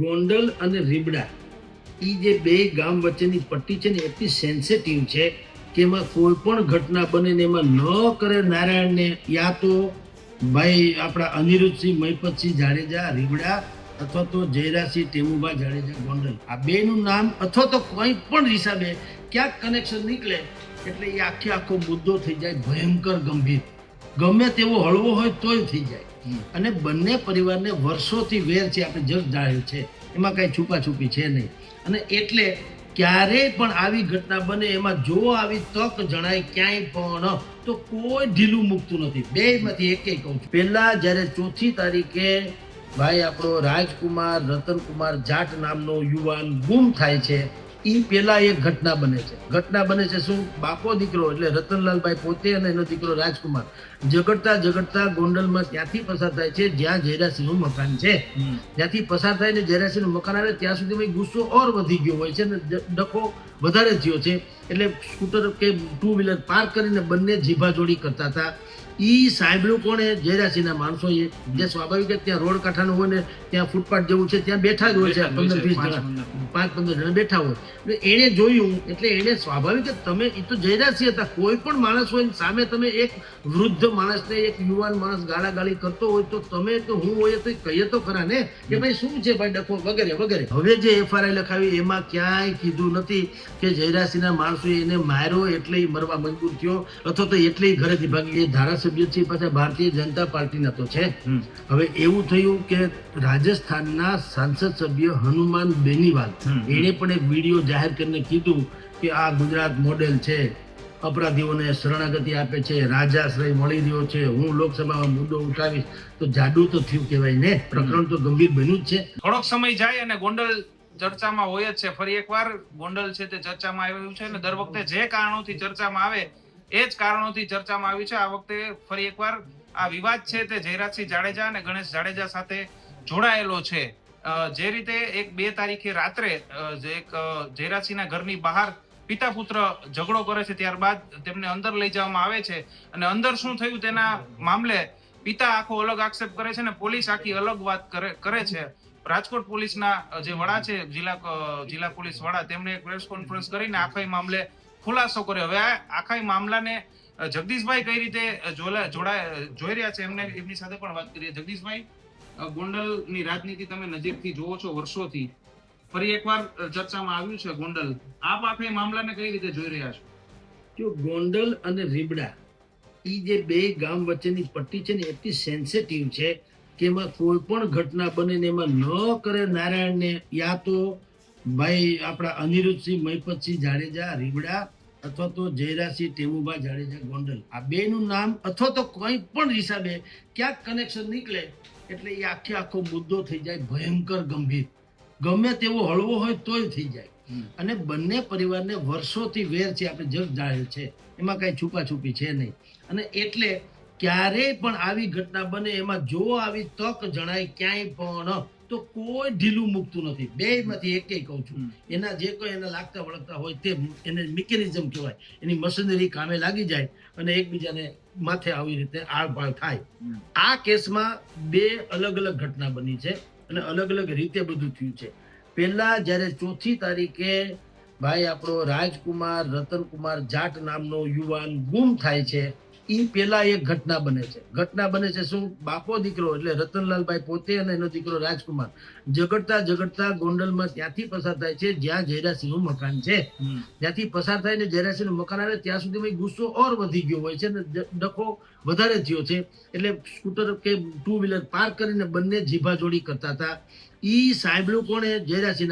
ગોંડલ અને રીબડા એ જે બે ગામ વચ્ચેની પટ્ટી છે ને, એટલી સેન્સિટિવ છે કે એમાં કોઈ પણ ઘટના બને ને એમાં ન કરે નારાયણને, યા તો ભાઈ આપણા અનિરુદ્ધસિંહ, મહિપતસિંહ જાડેજા, રીબડા અથવા તો જયરાસિંહ ટેમુભા જાડેજા, ગોંડલ. આ બેનું નામ અથવા તો કોઈ પણ હિસાબે ક્યાંક કનેક્શન નીકળે એટલે એ આખે આખો મુદ્દો થઈ જાય ભયંકર ગંભીર. ગમે તેવો હળવો હોય તોય થઈ જાય. અને બંને પરિવારને વર્ષોથી વેર છે આપણે જગ જાહેર છે, એમાં કાંઈ છુપાછુપી છે નહીં. અને એટલે ક્યારેય પણ આવી ઘટના બને, એમાં જો આવી તક જણાય ક્યાંય પણ, તો કોઈ ઢીલું મૂકતું નથી. બે માંથી એક કહું છું. પહેલા જ્યારે ચોથી તારીખે ભાઈ આપણો રાજકુમાર, રતનકુમાર જાટ નામનો યુવાન ગુમ થાય છે એ પહેલા એક ઘટના બને છે. ઘટના બને છે શું? બાપો દીકરો એટલે રતનલાલભાઈ પોતે અને એનો દીકરો રાજકુમાર. ઝઘડતા ઝઘડતા ગોંડલમાં ત્યાંથી પસાર થાય છે જ્યાં જયરાસિંહનું મકાન છે. ત્યાંથી પસાર થાય ને જયરાસિંહનું મકાન આવે ત્યાં સુધી ભાઈ ગુસ્સો ઓર વધી ગયો હોય છે ને ડ- ડખો વધારે થયો છે. એટલે સ્કૂટર કે ટુ વ્હીલર પાર્ક કરીને બંને જીભાજોડી કરતા હતા. ઈ સાંભળ્યું કોણે? જયરાસિંહના માણસોએ. જે સ્વાભાવિક ત્યાં રોડ કાંઠાનું હોય ને ત્યાં ફૂટપાથ જેવું છે ત્યાં બેઠા જ હોય છે પંદર વીસ જણા. પાંચ પંદર જણા. બેઠા હોય. એટલે એણે જોયું એટલે એણે સ્વાભાવિક જ તમે એ તો જયરાશી હતા કોઈ પણ માણસ હોય સામે તમે એક વૃદ્ધ માણસને એક યુવાન માણસ ગાળાગાળી કરતો હોય તો તમે તો હું હોય તો કહીએ તો ખરા ને? કે ભાઈ શું છે ભાઈ ડખો? વગેરે વગેરે. હવે જે એફઆરઆઈ લખાવી એમાં ક્યાંય કીધું નથી કે જયરાશીના માણસોએ એને માર્યો એટલે મરવા મજબૂર થયો અથવા તો એટલે ઘરેથી ભાગી. એ ધારાસભ્ય છે પાસે ભારતીય જનતા પાર્ટીના તો છે. હવે એવું થયું કે રાજસ્થાનના સાંસદ સભ્ય હનુમાન બેનીવાલ. એણે પણ એક વીડિયો જાહેર કરીને કીધું કે આ ગુજરાત મોડેલ છે અપરાધીઓને શરણાગતિ આપે છે રાજાશ્રય મળી રહ્યો છે હું લોકસભામાં મુદ્દો ઉઠાવીશ. તો જાડુ તો થયું કહેવાય ને? પ્રકરણ તો ગંભીર બન્યું જ છે. થોડોક સમય જાય અને ગોંડલ ચર્ચામાં હોય જ છે. ફરી એકવાર ગોંડલ છે તે ચર્ચામાં આવ્યું છે અને દર વખતે જે કારણોથી ચર્ચામાં આવે એ જ કારણોથી ચર્ચામાં આવી છે. આ વખતે ફરી એકવાર આ વિવાદ છે તે જયરાજસિંહ જાડેજા અને ગણેશ જાડેજા સાથે જોડાયેલો છે. જે રીતે એક બે તારીખે રાત્રે એક જયરાજસિંહના ઘરની બહાર પિતા પુત્ર ઝઘડો કરે છે, ત્યારબાદ તેમને અંદર લઈ જવામાં આવે છે. અને અંદર શું થયું તેના મામલે પિતા આખો અલગ આક્ષેપ કરે છે અને પોલીસ આખી અલગ વાત કરે કરે છે. રાજકોટ પોલીસના જે વડા છે, જિલ્લા જિલ્લા પોલીસ વડા, તેમણે એક પ્રેસ કોન્ફરન્સ કરીને આખા મામલે ખુલાસો કર્યો. હવે આખા મામલાને જગદીશભાઈ કઈ રીતે જોડાય જોઈ રહ્યા છે એમને એમની સાથે પણ વાત કરીએ. જગદીશભાઈ ગોંડલની રાજનીતિ તમે નજીકથી જોવો છો વર્ષોથી. ફરી એકવાર ચર્ચામાં આવ્યું છે ગોંડલ. આપ આખા મામલાને કઈ રીતે જોઈ રહ્યા છો? જો ગોંડલ અને રીબડા એ જે બે ગામ વચ્ચેની પટ્ટી છે ને, એટલી સેન્સિટિવ છે કે એમાં કોઈ પણ ઘટના બને ને એમાં ન કરે નારાયણને, યા તો ભાઈ આપણા અનિરુદ્ધસિંહ મહિપતસિંહ જાડેજા રીબડા અથવા તો જયરાસિંહ ટેમુભા જાડેજા ગોંડલ. આ બેનું નામ અથવા તો કોઈ પણ હિસાબે ક્યાંક કનેક્શન નીકળે એટલે એ આખે આખો મુદ્દો થઈ જાય ભયંકર ગંભીર. ગમે તેવો હળવો હોય તોય થઈ જાય. અને બંને પરિવારને વર્ષોથી વેર છે આપણે જગ જાહેર છે. એમાં કાંઈ છુપાછુપી છે નહીં. અને એટલે ક્યારેય પણ આવી ઘટના બને એમાં જો આવી તક જણાય ક્યાંય પણ. તો કોઈ ઢીલું મૂકતું નથી. બે માંથી એક કહું છું. એના જે કોઈ એના લાગતા વળગતા હોય તે એને મિકેનિઝમ કહેવાય. એની મશીનરી કામે લાગી જાય અને એકબીજાને માથે આવી રીતે આળભાળ થાય. આ કેસમાં બે અલગ અલગ ઘટના બની છે અને અલગ અલગ રીતે બધું થયું છે. પહેલા જ્યારે ચોથી તારીખે ભાઈ આપણો રાજકુમાર રતનકુમાર જાટ નામનો યુવાન ગુમ થાય છે એ પેલા એક ઘટના બને છે. ઘટના બને છે શું? બાપો દીકરો એટલે રતનલાલભાઈ પોતે અને એનો દીકરો રાજકુમાર. ઝઘડતા ઝઘડતા ગોંડલમાં ત્યાંથી પસાર થાય છે જ્યાં જયરાસિંહનું મકાન છે. ત્યાંથી પસાર થાય ને જયરાસિંહનું મકાન આવે ત્યાં સુધી ગુસ્સો ઓર વધી ગયો હોય છે ને ડખો વધારે થયો છે. એટલે સ્કૂટર કે ટુ વ્હીલર પાર્ક કરીને બંને જીભાજોડી કરતા હતા. ઈ સાંભળ્યું કોણે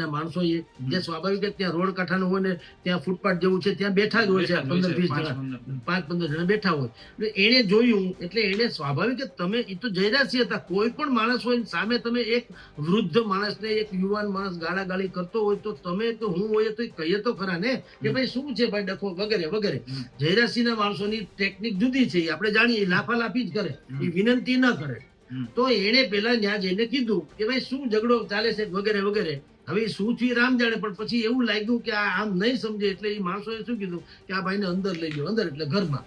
માણસો એ. જે સ્વાભાવિક જ ત્યાં રોડ કાંઠાનું હોય ને ત્યાં ફૂટપાથ જેવું છે ત્યાં બેઠા જ હોય છે પંદર વીસ જણા. પાંચ પંદર જણા બેઠા હોય. એટલે એણે જોયું એટલે એણે સ્વાભાવિક જ તમે એ તો જયરાશી હતા કોઈ પણ માણસ હોય ને સામે તમે એક વૃદ્ધ માણસને એક યુવાન માણસ ગાળાગાળી કરતો હોય તો તમે તો હું હોય તો કહીએ તો ખરા ને? કે ભાઈ શું છે ભાઈ ડખો વગેરે વગેરે. જયરાશીના માણસોની ટેકનિક જુદી છે એ આપણે જાણીએ લાફા લાફી જ કરે. એ વિનંતી ન કરે. તો એણે પેલા ત્યાં જઈને કીધું કે ભાઈ શું ઝઘડો ચાલે છે વગેરે વગેરે. હવે શું થયું રામ જાણે પણ પછી એવું લાગ્યું કે આ આમ નહીં સમજે એટલે એ માણસોએ શું કીધું કે આ ભાઈને અંદર લઈ ગયો અંદર એટલે ઘરમાં.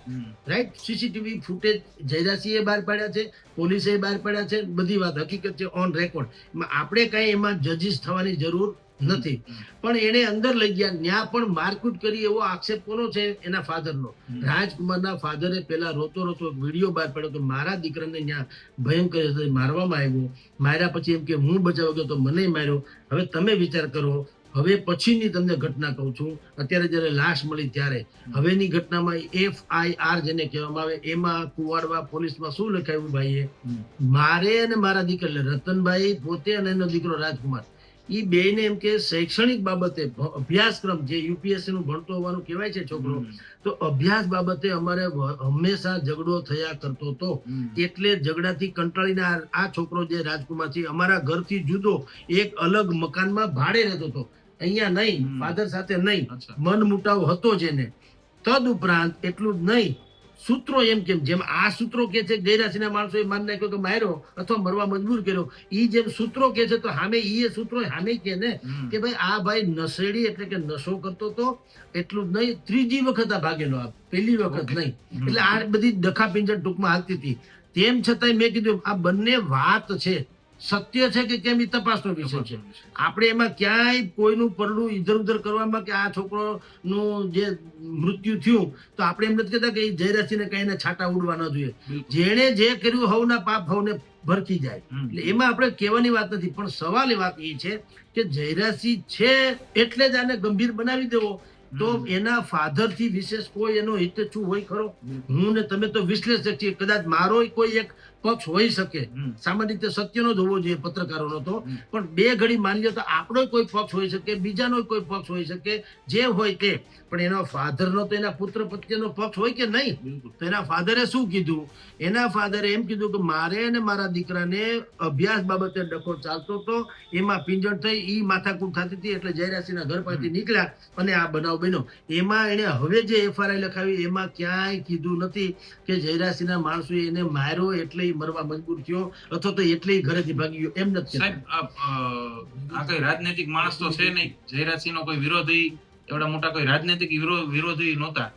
રાઈટ? સીસીટીવી ફૂટેજ જયરાસિંહે બહાર પાડ્યા છે પોલીસે બહાર પાડ્યા છે બધી વાત હકીકત છે ઓન રેકોર્ડ. આપણે કઈ એમાં જજીસ થવાની જરૂર નથી. પણ એને અંદર લઈ ગયા. ત્યાં પણ મારકૂટ કરી એવો આક્ષેપ કોનો છે? એના ફાધરનો. રાજકુમારના ફાધરે પેલા રોતો રોતો વીડિયો બહાર પાડ્યો કે મારા દીકરાને ત્યાં ભયંકર મારવામાં આવ્યો. માર્યા પછી એમ કે હું બચાવ ગયો તો મને માર્યો. હવે તમે વિચાર કરો. હવે પછીની તમને ઘટના કહું છું. અત્યારે જ્યારે લાશ મળી ત્યારે. હવેની ઘટનામાં એફ આઈ આર જેને કહેવામાં આવે એમાં કુવાડવા પોલીસમાં શું લખાયું ભાઈએ? મારે અને મારા દીકરા એટલે રતનભાઈ પોતે અને એનો દીકરો રાજકુમાર. એ બેને એમ કે શૈક્ષણિક બાબતે અભ્યાસક્રમ જે યુપીએસસી નું ભણતો હોવાનું કહેવાય છે છોકરો તો અભ્યાસ બાબતે અમારે હંમેશા ઝઘડો થયા કરતો હતો. એટલે ઝઘડાથી કંટાળીને આ- છોકરો જે રાજકુમાર છે અમારા ઘરથી જુદો એક અલગ મકાનમાં ભાડે રહેતો હતો. અહીંયા નહીં. ફાધર સાથે નહીં. મન મુટાવ હતો જ એને તદ ઉપરાંત એટલું જ નહીં સૂત્રો એમ કેમ? જેમ આ સૂત્રો કે છે ગેરહાજરીના માણસો એ માન નાખ્યો કે માર્યો અથવા મરવા મજબૂર કર્યો એ જેમ સૂત્રો કે છે તો સામે એ સૂત્રો સામે કે ને? કે ભાઈ આ ભાઈ નશેડી એટલે કે નશો કરતો તો એટલું જ નહીં ત્રીજી વખત આ ભાગેલો આ પહેલી વખત. નહીં. એટલે આ બધી ડખાપિંજણ ટૂંકમાં હાલતી હતી. તેમ છતાંય મેં કીધું આ બંને વાત છે. સત્ય છે કે કેમ એ તપાસનો વિષય છે? આપણે એમાં ક્યાંય કોઈનું પરડું ઇધર ઉધર કરવામાં કે આ છોકરોનું જે મૃત્યુ થયું તો આપણે એમ નથી કહેતા કે એ જયરાશીને કહીને છાંટા ઉડવા ન જોઈએ. જેણે જે કર્યું હવના પાપ હવને ભરતી જાય. એટલે એમાં આપણે કહેવાની વાત નથી પણ સવાલ એ વાત એ છે કે જયરાશી છે એટલે જ આને ગંભીર બનાવી દેવો. તો એના ફાધરથી વિશેષ કોઈ એનો હિત શું હોય ખરો? હું ને તમે તો વિશ્લેષક છીએ. કદાચ મારો કોઈ એક પક્ષ હોઈ શકે. સામાન્ય રીતે સત્યનો જ હોવો જોઈએ પત્રકારોનો તો. પણ બે ઘડી માની લો તો આપણો કોઈ પક્ષ હોઈ શકે બીજાનો કોઈ પક્ષ હોઈ શકે જે હોય તે પણ એનો ફાધરનો તો એના પુત્ર પ્રત્યેનો પક્ષ હોય કે નહીં. તો એના ફાધરે શું કીધું? એના ફાધરે એમ કીધું કે મારે અને મારા દીકરાને અભ્યાસ બાબતે ડખો ચાલતો હતો. એમાં પિંજણ થઈ એ માથાકૂટ થતી હતી એટલે જયરાસિંહના ઘર પાસેથી નીકળ્યા અને આ બનાવ બન્યો. એમાં એણે હવે જે એફઆરઆઈ લખાવી એમાં ક્યાંય કીધું નથી કે જયરાસિંહના માણસોએ એને માર્યો એટલે ઈ મરવા મજબૂર થયો અથવા તો એટલી ઘરેથી ભાગી ગયો એમ નથી સાહેબ આ કોઈ રાજનૈતિક માણસ તો છે નહીં. જયરાજસિંહ નો કોઈ વિરોધી એવડા મોટા કોઈ રાજનૈતિક વિરોધી નહોતા.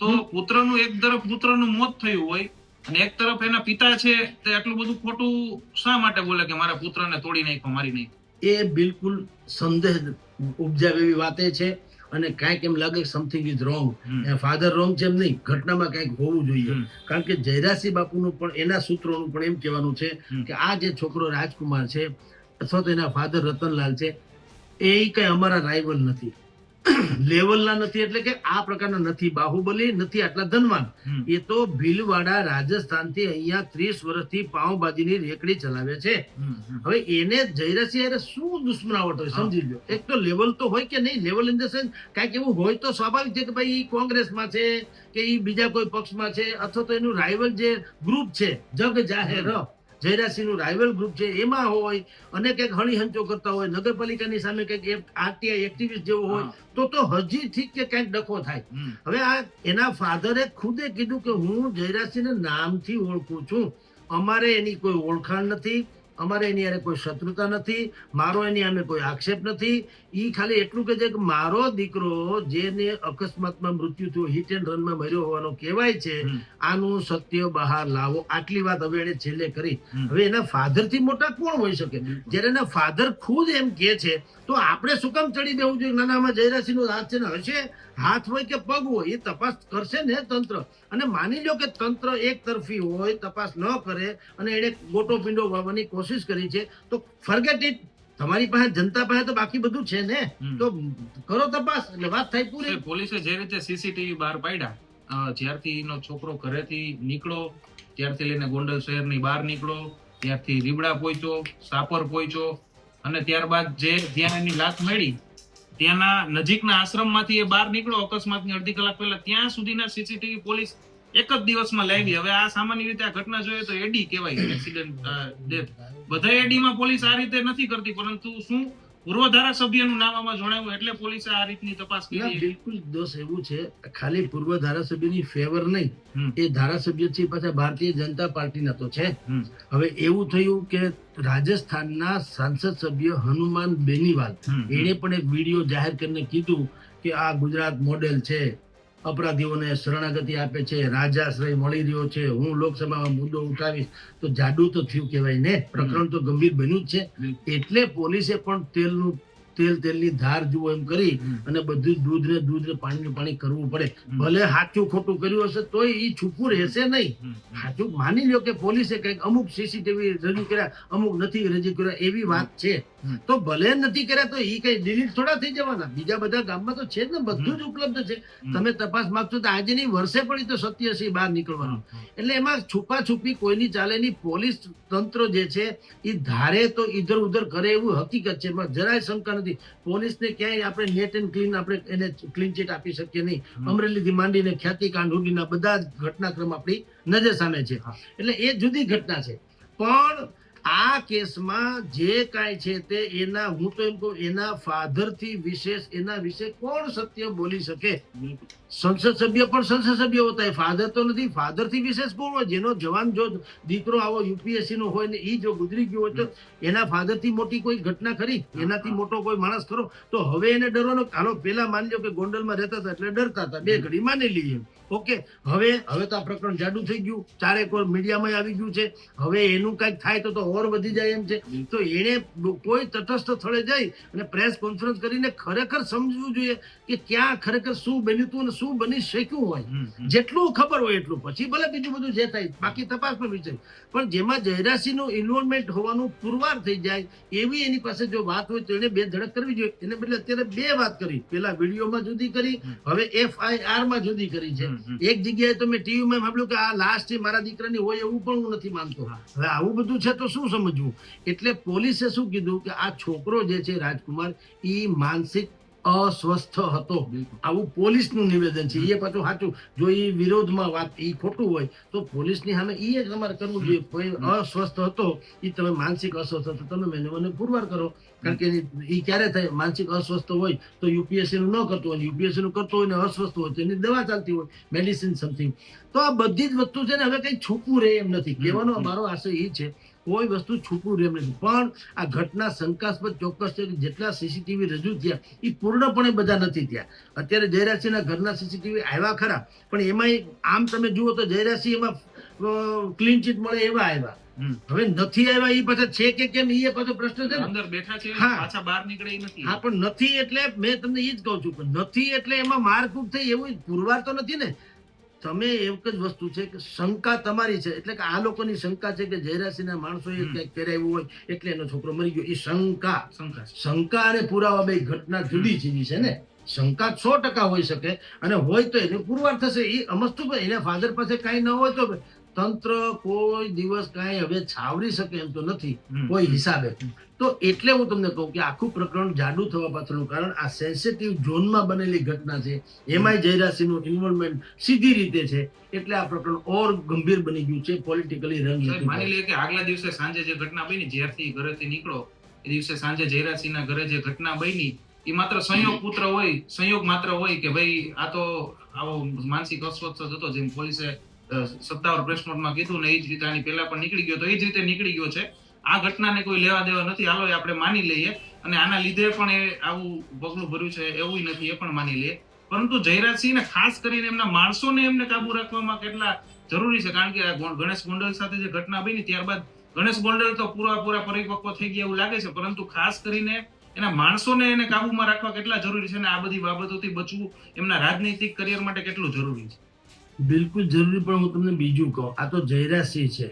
તો પુત્રનું એક તરફ પુત્રનું મોત થયું હોય અને એક તરફ એના પિતા છે તે આટલું બધું ખોટું શા માટે બોલે કે મારા પુત્રને તોડી નાખ્યો મારી નહીં? એ બિલકુલ સંદેહ ઉપજાવે એવી વાતે છે. અને કાંઈક એમ લાગે something is wrong. Father wrong છે એમ નહીં. ઘટનામાં કાંઈક હોવું જોઈએ. કારણ કે જયરાસી બાપુનું પણ એના સૂત્રોનું પણ એમ કહેવાનું છે કે આ જે છોકરો રાજકુમાર છે અથવા તો એના ફાધર રતનલાલ છે એ કંઈ અમારા રાઇવલ નથી. લેવલના નથી એટલે કે આ પ્રકારના નથી. બાહુબલી નથી આટલા ધનવાન. એ તો ભીલવાડા રાજસ્થાનથી અહીંયા ત્રીસ વર્ષથી પાઉંભાજીની રેકડી ચલાવે છે. હવે એને જયરાસિંહ શું દુશ્મનાવટ હોય સમજી લો એક તો લેવલ તો હોય કે નહીં લેવલ ઇન ધ સેન્સ કાંઈક એવું હોય તો સ્વાભાવિક છે કે ભાઈ એ કોંગ્રેસમાં છે કે ઈ બીજા કોઈ પક્ષમાં છે અથવા તો એનું રાઇવલ જે ગ્રુપ છે જગ જાહેર. જયરાસિંહ રાઇવલ ગ્રુપ છે એમાં હોય અને કંઈક હણીહંચો કરતા હોય નગરપાલિકાની સામે કંઈક આરટીઆઈ એક્ટિવિસ્ટ જેવો હોય તો તો હજી ઠીક કે કંઈક ડખો થાય. હવે આ એના ફાધરે ખુદે કીધું કે હું જયરાજસિંહને નામથી ઓળખું છું. અમારે એની કોઈ ઓળખાણ નથી અમારે એની યારે કોઈ શત્રુતા નથી મારો એની અમે કોઈ આક્ષેપ નથી. ઈ ખાલી એટલું કે છે કે મારો દીકરો જેને અકસ્માતમાં મૃત્યુ થયું હિટ એન્ડ રનમાં મર્યો હોવાનો કહેવાય છે આનું સત્ય બહાર લાવો. આટલી વાત હવે એને છેલ્લે કરી. હવે એના ફાધરથી મોટા કોણ હોઈ શકે? જ્યારે એના ફાધર ખુદ એમ કે છે તો આપણે શું કામ ચડી દેવું જોઈએ? નાનામાં જયરાસિંહ નો હાથ છે ને હશે? હાથ હોય કે પગ હોય એ તપાસ કરશે ને તંત્ર. અને માની લો કે તંત્ર એક તરફી હોય તપાસ ન કરે અને એને ગોટો પીંડો વાવવાની કોશિશ કરી છે તો ફરગેટ ઇટ તમારી પાસે જનતા પાસે તો બાકી બધું છે ને? તો કરો તપાસ એટલે વાત થાય પૂરી. પોલીસે જે રીતે સીસીટીવી બહાર પાડ્યા જ્યારથી એનો છોકરો ઘરેથી નીકળો ત્યારથી લઈને ગોંડલ શહેરની બહાર નીકળો ત્યારથી રીબડા પહોંચ્યો સાપર પહોંચ્યો અને ત્યારબાદ જે ત્યાં એની લાત મળી ત્યાંના નજીકના આશ્રમમાંથી એ બહાર નીકળો અકસ્માતની અડધી કલાક પહેલા ત્યાં સુધીના સીસીટીવી પોલીસ એક જ દિવસમાં લાવી હવે આ સામાન્ય રીતે આ ઘટના જોઈએ તો એડી કહેવાય એક્સિડન્ટ ડેથ બધા એડીમાં પોલીસ આ રીતે નથી કરતી પરંતુ શું પૂર્વ ધારાસભ્યનું નામ આમાં જણાવ્યું એટલે પોલીસે આ રીતની તપાસ કરી બિલકુલ દોષ એવું છે. ખાલી પૂર્વ ધારાસભ્યની ફેવર નહીં. એ ધારાસભ્ય છે પાછા ભારતીય જનતા પાર્ટીના તો છે. હવે એવું થયું કે રાજસ્થાનના સાંસદ સભ્ય હનુમાન બેનીવાલ એણે પણ એક વીડિયો જાહેર કરીને કીધું કે આ ગુજરાત મોડેલ છે. અપરાધીઓને શરણાગતિ આપે છે રાજાશ્રય મળી રહ્યો છે. હું લોકસભામાં મુદ્દો ઉઠાવીશ તો જાડુ તો થયું કહેવાય ને? પ્રકરણ તો ગંભીર બન્યું જ છે. એટલે પોલીસે પણ તેલનું તેલ તેલની ધાર જુઓ એમ કરી અને બધું દૂધ ને દૂધ ને પાણી ને પાણી કરવું પડે. ભલે સાચું ખોટું કર્યું હશે તો એ છૂપું રહેશે નહીં. સાચું માની લો કે પોલીસે કંઈક અમુક સીસીટીવી રજૂ કર્યા અમુક નથી રજૂ કર્યા એવી વાત છે. તો ભલે નથી કર્યા તો એ કઈ ડિલીટ થોડા થઈ જવાના. બીજા બધા ગામમાં તો છે જ ને બધું જ ઉપલબ્ધ છે. તમે તપાસ માંગશો તો આજે નહીં વર્ષે પડી તો સત્ય છે બહાર નીકળવાનું. એટલે એમાં છુપા છુપી કોઈની ચાલે નહીં. પોલીસ તંત્ર જે છે એ ધારે તો ઇધર ઉધર કરે એવું હકીકત છે. એમાં જરાય શંકા નથી પોલીસને ક્યાંય આપણે નેટ એન્ડ ક્લીન આપણે એને ક્લીન ચીટ આપી શકીએ નહીં. અમરેલીથી માંડીને ખ્યાતિકાંડ સુધીના બધા જ ઘટનાક્રમ આપણી નજર સામે છે. એટલે એ જુદી ઘટના છે. પણ આ કેસમાં જે કાંઈ છે તે એના હું તો એમ કહું એના ફાધરથી વિશેષ એના વિશે કોણ સત્ય બોલી શકે. સંસદ સભ્ય પણ સંસદ સભ્ય હોતા ફાધર તો નથી ફાધરથી વિશેષ કોણ હોય? જેનો જવાન જો દીકરો આવો યુપીએસસી નો હોય ને એ જો ગુજરી ગયો હોય તો એના ફાધરથી મોટી કોઈ ઘટના ખરી? એનાથી મોટો કોઈ માણસ ખરો? તો હવે એને ડરવાનો હાલો, પેલા માનજો કે ગોંડલમાં રહેતા હતા એટલે ડરતા હતા. બે ઘડી માની લઈએ ઓકે હવે હવે તો આ પ્રકરણ જાડું થઈ ગયું. ચારે કોઈ મીડિયામાં આવી ગયું છે. હવે એનું કંઈક થાય તો તો ઓર વધી જાય એમ છે. તો એને કોઈ તટસ્થ સ્થળે જઈ અને પ્રેસ કોન્ફરન્સ કરીને ખરેખર સમજવું જોઈએ કે ક્યાં ખરેખર શું બન્યું હતું અને શું બની શક્યું હોય. જેટલું ખબર હોય એટલું. પછી ભલે બીજું બધું જે થાય બાકી તપાસનો વિષય પણ જેમાં જયરાસીનું ઇન્વોલ્વમેન્ટ હોવાનું પુરવાર થઈ જાય એવી એની પાસે જો વાત હોય તો એને બે ધડક કરવી જોઈએ. એને બદલે અત્યારે બે વાત કરી. પેલા વિડીયોમાં જુદી કરી હવે એફઆઈઆરમાં જુદી કરી છે. એક જગ્યાએ તો મેં ટીવીમાં સાંભળ્યું કે આ લાસ્ટ છે મારા દીકરાની હોય એવું પણ હું નથી માનતો. હવે આવું બધું છે તો શું સમજવું? એટલે પોલીસે શું કીધું કે આ છોકરો જે છે રાજકુમાર એ માનસિક અસ્વસ્થ હતો. આવું પોલીસનું નિવેદન છે. એ પાછું સાચું. જો એ વિરોધમાં વાત એ ખોટું હોય, તો પોલીસની સામે એ જ તમારે કરવું જોઈએ. કોઈ અસ્વસ્થ હતો એ તમે માનસિક અસ્વસ્થ હતો. તમે મને પુરવાર કરો. કારણ કે એ ક્યારે થાય? માનસિક અસ્વસ્થ હોય તો યુપીએસસી નું ન કરતો હોય. યુપીએસસી નું કરતો હોય ને અસ્વસ્થ હોય તો એની દવા ચાલતી હોય. Medicine something. તો આ બધી જ વસ્તુ છે ને હવે કંઈ છૂપું રહે એમ નથી. કહેવાનો મારો આશય એ છે કોઈ વસ્તુ છૂપું રહે નથી. પણ આ ઘટના શંકાસ્પદ ચોક્કસ છે કે જેટલા સીસીટીવી રજૂ થયા એ પૂર્ણપણે બધા નથી થયા. અત્યારે જયરાસિંહના ઘરના સીસીટીવી આવ્યા ખરા પણ એમાં આમ તમે જુઓ તો જયરાસિંહ એમાં ક્લીન ચીટ મળે એવા આવ્યા. હવે નથી આવ્યા એ પાછા છે કે કેમ એ પાછો પ્રશ્ન છે અંદર બેઠા છે હા. પાછા બહાર નીકળે નથી. હા પણ નથી એટલે મેં તમને એ જ કહું છું નથી એટલે એમાં મારકૂટ થઈ એવું પુરવાર તો નથી ને. તમે એક જ વસ્તુ છે કે શંકા તમારી છે. એટલે કે આ લોકોની શંકા છે કે જયરાશીના માણસોએ ક્યાંક કરાવ્યું હોય એટલે એનો છોકરો મરી ગયો. એ શંકા. શંકા શંકા અને પુરાવા બે ઘટના જુદી જીવી છે ને. શંકા સો ટકા હોઈ શકે અને હોય તો એને પુરવાર થશે. એ અમસ્તુ એને એના ફાધર પાસે કાંઈ ન હોય તો તંત્ર કોઈ દિવસ કાંઈ હવે છાવરી શકે એમ તો નથી કોઈ હિસાબે. તો એટલે હું તમને કહું કે આખું પ્રકરણ જાડું થવા પાછળનું કારણ આ સેન્સિટિવ ઝોનમાં બનેલી ઘટના છે. એમાંય જયરાશીનું ઇન્વોલ્વમેન્ટ સીધી રીતે છે. એટલે આ પ્રકરણ ઓર ગંભીર બની ગયું છે પોલિટિકલી રંગ માની લઈએ કે આગલા દિવસે સાંજે જે ઘટના બની જ્યારથી ઘરેથી નીકળો એ દિવસે સાંજે જયરાશીના ઘરે જે ઘટના બની એ માત્ર સંયોગ પુત્ર હોય સંયોગ માત્ર હોય કે ભાઈ આ તો આવો માનસિક અસ્વસ્થ હતો જેમ પોલીસે સત્તાવાર પ્રેસ નોટમાં કીધું ને એ જ રીતે આની પહેલા પણ નીકળી ગયો તો એ જ રીતે નીકળી ગયો છે. આ ઘટનાને કોઈ લેવા દેવા નથી. હાલો આપણે માની લઈએ. અને આના લીધે પણ એ આવું પગલું ભર્યું છે એવું નથી, એ પણ માની લઈએ. પરંતુ જયરાજસિંહને ખાસ કરીને એમના માણસોને એમને કાબુ રાખવામાં કેટલા જરૂરી છે. કારણ કે આ ગણેશ ગોંડલ સાથે જે ઘટના બની ત્યારબાદ ગણેશ ગોંડલ તો પૂરા પૂરા પરિપક્વ થઈ ગયા એવું લાગે છે. પરંતુ ખાસ કરીને એના માણસોને એને કાબુમાં રાખવા કેટલા જરૂરી છે અને આ બધી બાબતોથી બચવું એમના રાજનૈતિક કરિયર માટે કેટલું જરૂરી છે. બિલકુલ જરૂરી પણ હું તમને બીજું કહું. આ તો જયરાશિ છે.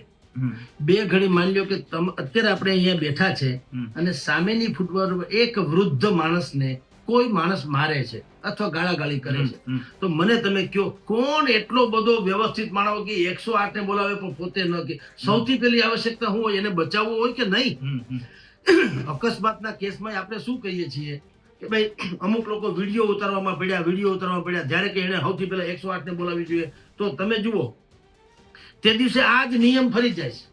બે ઘડી માની લો કે તમે અત્યારે આપણે અહીંયા બેઠા છે અને સામેની ફૂટબોલ એક વૃદ્ધ માણસને કોઈ માણસ મારે છે અથવા ગાળાગાળી કરે છે. તો મને તમે કયો કોણ એટલો બધો વ્યવસ્થિત માણસ કે એકસો આઠ ને બોલાવે પણ પોતે ન કે સૌથી પહેલી આવશ્યકતા હું હોય એને બચાવવું હોય કે નહીં. અકસ્માતના કેસમાં આપણે શું કહીએ છીએ? કે ભાઈ, અમુક લોકો વીડિયો ઉતારવામાં પડ્યા, વીડિયો ઉતારવામાં પડ્યા. જ્યારે કે એને સૌથી પહેલા એકસો આઠ ને બોલાવી જોઈએ. તો તમે જુઓ, તે દિવસે આ જ નિયમ ફરી જાય છે.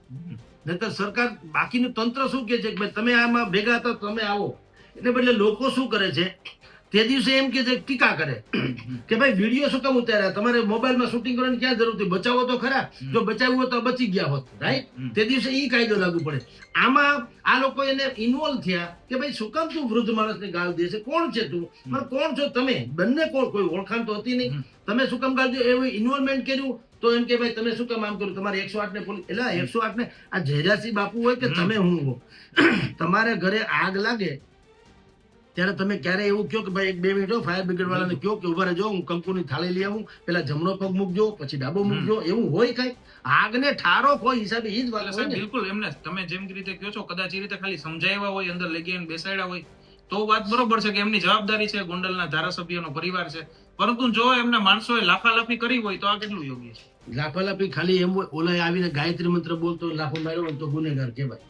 નહીતર સરકાર, બાકીનું તંત્ર શું કે છે કે ભાઈ, તમે આમાં ભેગા હતા તમે આવો. એટલે બદલે લોકો શું કરે છે? તે દિવસે એમ કે ટીકા કરે. કે ભાઈ વીડિયો શું કામ ઉતાર્યા? તમારે મોબાઈલમાં શૂટિંગ કરવાની ક્યાં જરૂર હતી? બચાવો તો ખરા. જો બચાવવું હોય તો બચી ગયા હોત રાઈટ તે દિવસે એ કાયદો લાગુ પડે. આમાં આ લોકો એને ઇન્વોલ્વ થયા કે ભાઈ શું કામ તું વૃદ્ધ માણસને ગાળ દે છે? કોણ છે તું? મને કોણ છો તમે? બંને કોણ? કોઈ ઓળખાણ તો હતી નહીં. તમે શું કામ ગાળ દો? એવું ઇન્વોલ્વમેન્ટ કર્યું તો એમ કે ભાઈ તમે શું કામ આમ કર્યું તમારે એકસો આઠ ને પોલીસ એટલે એકસો આઠ ને આ જયરાસિંહ બાપુ હોય કે તમે હું હો તમારે ઘરે આગ લાગે ત્યારે તમે ક્યારે એવું કહો કે ભાઈ એક બે મિનિટ ફાયર બ્રિગેડ વાળાને કહો કે ઊભા રહેજો હું કંકુની થાળી લઈ આવું પેલા જમણો પગ મૂકજો પછી ડાબો મૂકજો એવું હોય કઈ? આગને ઠારો કોઈ હિસાબે ઈ જ વાત હોય બિલકુલ એમને તમે જેમ કે રીતે કહો છો કદાચ એ રીતે ખાલી સમજાવ્યા હોય અંદર લઈ ગયા બેસાડ્યા હોય તો વાત બરોબર છે કે એમની જવાબદારી છે ગોંડલના ધારાસભ્યનો પરિવાર છે. પરંતુ જો એમના માણસોએ લાફાલાફી કરી હોય તો આ કેટલું યોગ્ય છે? લાફાલાફી ખાલી એમ હોય ઓલા આવીને ગાયત્રી મંત્ર બોલતો લાફો માર્યો હોય તો ગુનેગાર કહેવાય.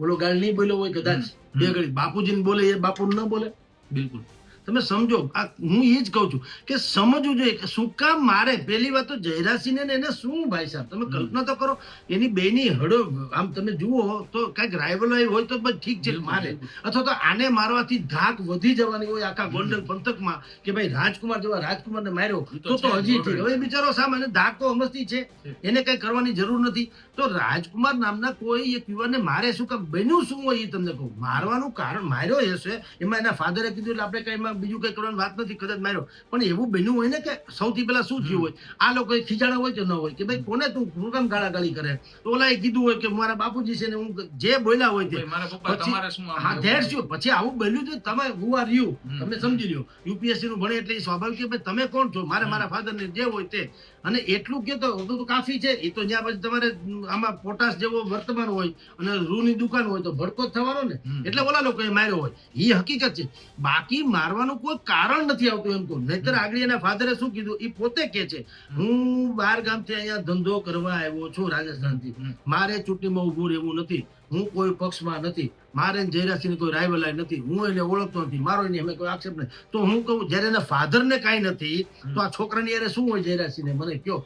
ઓલો ગાળ નહીં બોલ્યો હોય કદાચ. બે ઘડી બાપુજીને બોલે એ બાપુ ન બોલે? બિલકુલ. તમે સમજો આ હું એ જ કહું છું કે સમજવું જોઈએ કે શું કામ મારે? પહેલી વાત તો જયરાસિંહ ને એને શું ભાઈ સાહેબ? તમે કલ્પના તો કરો એની બેની હડો આમ તમે જુઓ તો કંઈક રાયવલાઈ હોય તો બસ ઠીક છે મારે. અથવા તો આને મારવાથી ધાક વધી જવાની હોય આખા ગોંડલ પંથકમાં કે ભાઈ રાજકુમાર જેવા રાજકુમારને માર્યો તો તો છે હજી ઠીક હવે બિચારો સામે ધાક તો અમસ્તી છે. છે. એને કઈ કરવાની જરૂર નથી. તો રાજકુમાર નામના કોઈ એક યુવાનને મારે શું કામ? બન્યું શું હોય એ તમને કહું? મારવાનું કારણ માર્યો હશે. એમાં એના ફાધરે કીધું એટલે આપણે કઈ બીજું કઈ કરવાની વાત નથી કદાચ માર્યો. પણ એવું બન્યું હોય ને કે સૌથી પહેલા શું થયું હોય? આ લોકો ખીજાણા હોય કે ન હોય? કે ભાઈ કોને તું શું કામ ગાળાગાળી કરે? તો ઓલાએ કીધું હોય કે મારા બાપુજી છે ને હું જે બોલ્યા હોય તે. શું હા એવું? ધેટ્સ પછી આવું બન્યું તો તમે હું આર યુ તમે સમજી લ્યો. યુપીએસસી નું ભણે એટલે સ્વાભાવિક કે તમે કોણ છો? મારે મારા ફાધર ને જે હોય તે. અને એટલું કે તો તો તો કાફી છે એ તો જ્યાં પછી તમારે આમાં પોટાશ જેવો વર્તમાન હોય અને રૂની દુકાન હોય તો ભડકો જ થવાનો ને. એટલે ઓલા લોકોએ માર્યો હોય. એ હકીકત છે. બાકી મારવાનું કોઈ કારણ નથી આવતું એમ કહું. નહીતર આગળ એના ફાધરે શું કીધું? એ પોતે કે છે હું બહાર ગામથી અહીંયા ધંધો કરવા આવ્યો છું રાજસ્થાનથી. મારે ચૂંટણીમાં ઊભું રહેવું નથી. હું કોઈ પક્ષમાં નથી. મારે જયરાસિંહની કોઈ રાયવલાઈ નથી. હું એને ઓળખતો નથી. મારો એની અમે કોઈ આક્ષેપ નથી. તો હું કહું, જ્યારે એના ફાધરને કાંઈ નથી, તો આ છોકરાની યારે શું હોય જયરાસિંહને મને કયો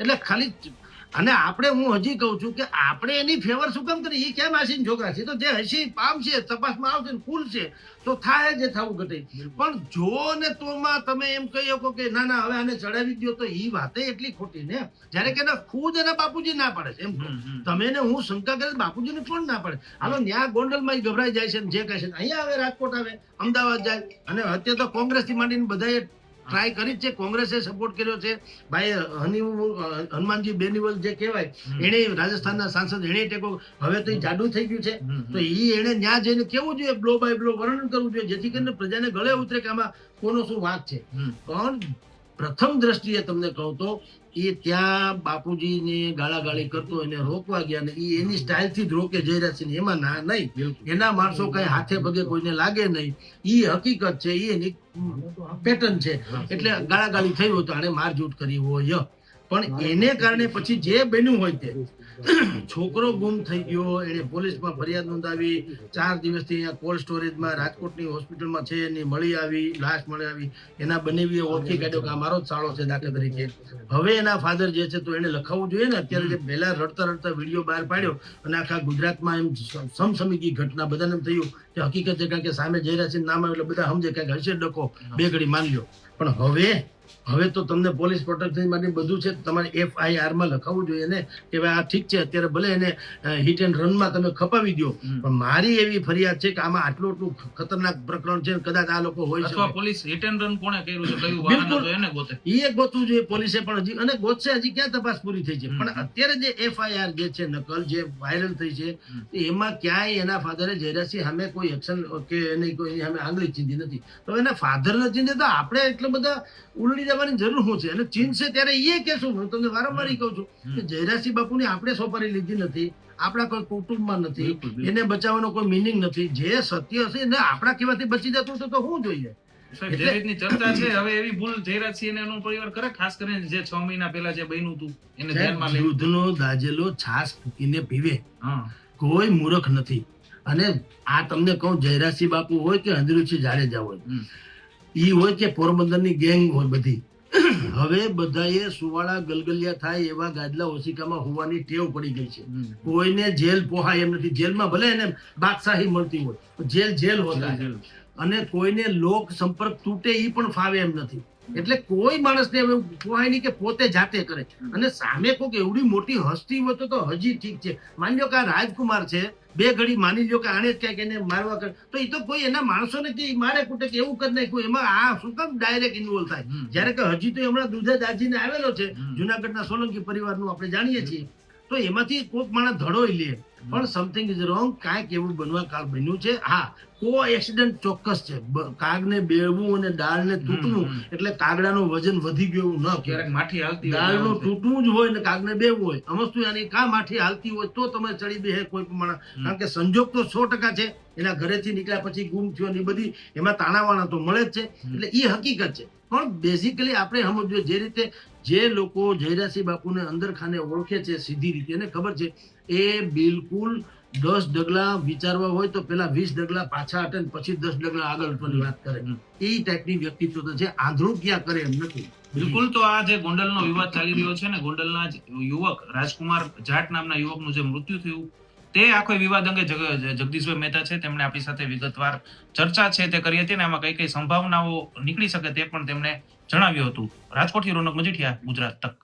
એટલે ખાલી અને આપણે હું હજી કહું છું કે આપણે એની ફેવર શું કામ કરી? એ કેમ આશીન છોકરા છે? તો જે હસી પામશે તપાસમાં આવશે કુલ ખુલશે તો થાય જે થવું ઘટે. પણ જો ને તોમાં તમે એમ કહી શકો કે ના ના હવે આને ચડાવી દો તો એ વાતે એટલી ખોટી ને જ્યારે કે એના ખુદ એના બાપુજી ના પાડે છે એમ. તમે ને હું શંકા કરે બાપુજીને કોણ ના પડે? હાલો ન્યા ગોંડલમાં ગભરાઈ જાય છે ને જે કહે છે અહીંયા આવે રાજકોટ આવે અમદાવાદ જાય. અને અત્યારે તો કોંગ્રેસથી માંડીને બધાએ ટ્રાય કરી જ છે. કોંગ્રેસે સપોર્ટ કર્યો છે. ભાઈ હની હનુમાનજી બેનીવલ જે કહેવાય. એને રાજસ્થાનના સાંસદ એને ટેકો હવે તો ઈ જાડું થઈ ગયું છે. તો એ એને ન્યા જઈને કેવું જોઈએ? બ્લો બાય બ્લો વર્ણન કરવું જોઈએ? જેથી કરીને પ્રજાને ગળે ઉતરે કે આમાં કોનો શું વાંક છે? પણ પ્રથમ દ્રષ્ટિએ તમને કહું તો એ ત્યાં બાપુજીને ગાળાગાળી કરતો એને રોકવા ગયા ને એ એની સ્ટાઇલથી જ રોકે ને એમાં ના નહીં. એના માણસો કઈ હાથે પગે કોઈને લાગે નહીં. એ હકીકત છે એ એની પેટર્ન છે. એટલે ગાળાગાળી થઈ હોય તો આને મારઝૂટ કરી હોય. પણ એને કારણે પછી જે બન્યું હોય તે છોકરો ગુમ થઈ ગયો એને પોલીસમાં ફરિયાદ નોંધાવી, ચાર દિવસથી અહીંયા કોલ્ડ સ્ટોરેજમાં રાજકોટની હોસ્પિટલમાં છે, એની મળી આવી, લાશ મળી આવી, એના બનેવીએ ઓળખી કાઢ્યો કે આ મારો જ સાળો છે દાખલા તરીકે. હવે એના ફાધર જે છે તો એને લખાવવું જોઈએ ને, અત્યારે જે પહેલા રડતા રડતા વીડિયો બહાર પાડ્યો અને આખા ગુજરાતમાં એમ સમસમી ઘટના બધાને થયું કે હકીકત છે કારણ કે સામે જઈ રહ્યા છે નામ એટલે બધા સમજે કે હશે ડકો બે ઘડી માન લ્યો. પણ હવે હવે તો તમને પોલીસ પ્રોટેક્શન માટે બધું છે તમારે એફઆઈઆરમાં લખાવવું જોઈએ ને કે ભાઈ આ ઠીક છે અત્યારે ભલે એને હિટ એન્ડ રનમાં તમે ખપાવી દો પણ મારી એવી ફરિયાદ છે કે આમાં આટલું આટલું ખતરનાક પ્રકરણ છે કદાચ આ લોકો હોય છે પોલીસ હિટ એન્ડ રન કોણે કર્યું છે કયું વાહન એને ગોતે. એ ગોતવું જોઈએ પોલીસે પણ હજી અને ગોતશે હજી ક્યાં તપાસ પૂરી થઈ છે? પણ અત્યારે જે એફઆઈઆર જે છે નકલ જે વાયરલ થઈ છે એમાં ક્યાંય એના ફાધરે જયરાસિંહ સામે કોઈ એક્શન કે એની કોઈ સામે આંગળી ચીંધી નથી. તો એના ફાધર નથી ચીંધે તો આપણે એટલા બધા ઉલડી જવાની જરૂર શું છે? અને ચીંધશે ત્યારે એ કહેશું. હું તમને વારંવાર કહું છું કે જયરાજસિંહ બાપુની આપણે સોપારી લીધી નથી આપણા કોઈ કુટુંબમાં નથી. એને બચાવવાનો કોઈ મિનિંગ નથી. જે સત્ય હશે એને આપણા કહેવાથી બચી જતું તો શું જોઈએ? જે રીતની ચર્ચા છે હવે એવી ભૂલ જયરાજસિંહ એનો પરિવાર કરે ખાસ કરીને જે છ મહિના પહેલા જે બન્યું હતું એને ધ્યાનમાં લઈ દૂધનો દાજેલો છાસ ફૂકીને પીવે. કોઈ મૂર્ખ નથી. અને આ તમને કહું જયરાજસિંહ બાપુ હોય કે અંદરુચિ જાડેજા હોય. ઈ હોય કે પોરબંદરની ગેંગ હોય બધી. હવે બધાએ સુવાળા ગલગલિયા થાય એવા ગાદલા ઓશિકામાં હોવાની ટેવ પડી ગઈ છે. કોઈને જેલ પોહાય એમ નથી. જેલમાં ભલે એને બાદશાહી મળતી હોય જેલ જેલ હોતા. અને કોઈને લોક સંપર્ક તૂટે એ પણ ફાવે એમ નથી. એટલે કોઈ માણસને હવે પોહાય નહીં કે પોતે જાતે કરે. અને સામે કોઈક એવડી મોટી હસ્તી હોય તો તો હજી ઠીક છે. માની લો કે આ રાજકુમાર છે બે ઘડી માની લો કે આણે જ ક્યાંક એને મારવા કરે તો એ તો કોઈ એના માણસોને કે મારે કુટે કે એવું કરી નાખ્યું. એમાં આ શું કામ ડાયરેક્ટ ઇન્વોલ્વ થાય? જ્યારે કે હજી તો હમણાં દુધે દાજીને આવેલો છે જુનાગઢના સોલંકી પરિવારનું આપણે જાણીએ છીએ. તો એમાંથી કોઈક માણસ ધડોઈ લે. પણ સમથિંગ ઇઝ રોંગ કાંઈક એવું બનવા કાળ બન્યું છે. હા કો એક્સિડન્ટ ચોક્કસ છે. કાગને બેળવું અને દાળને તૂટવું એટલે કાગડાનું વજન વધી ગયું ન ક્યારેક માઠી હાલતી દાળનું તૂટવું જ હોય ને કાગને બેવું હોય. અમસ્તુ આની કા માઠી હાલતી હોય તો તમે ચડી બે કોઈ પણ માણસ કારણ કે સંજોગ તો સો ટકા છે. એના ઘરેથી નીકળ્યા પછી ગુમ થયો ને બધી એમાં તાણાવાણા તો મળે જ છે. એટલે એ હકીકત છે. પણ બેઝિકલી આપણે સમજવું જે રીતે જે લોકો જયરાસિંહ બાપુને અંદર ખાને ઓળખે છે સીધી રીતે એને ખબર છે એ બિલકુલ દસ ડગલા વિચારવા હોય તો પેલા વીસ ડગલા પાછા હટે ને પછી દસ ડગલા આગળ હટવાની વાત કરે. એ ટાઈપની વ્યક્તિત્વ તો છે. આંધળું ક્યાં કરે એમ નથી. બિલકુલ તો આ જે ગોંડલનો વિવાદ ચાલી રહ્યો છે ને ગોંડલના યુવક રાજકુમાર જાટ નામના યુવકનું જે મૃત્યુ થયું તે આખો વિવાદ અંગે જગદીશભાઈ મહેતા છે. તેમણે આપણી સાથે વિગતવાર ચર્ચા છે તે કરી હતી ને આમાં કઈ કઈ સંભાવનાઓ નીકળી શકે તે પણ તેમણે જણાવ્યું હતું. રાજકોટથી રોનક મજીઠિયા ગુજરાત તક.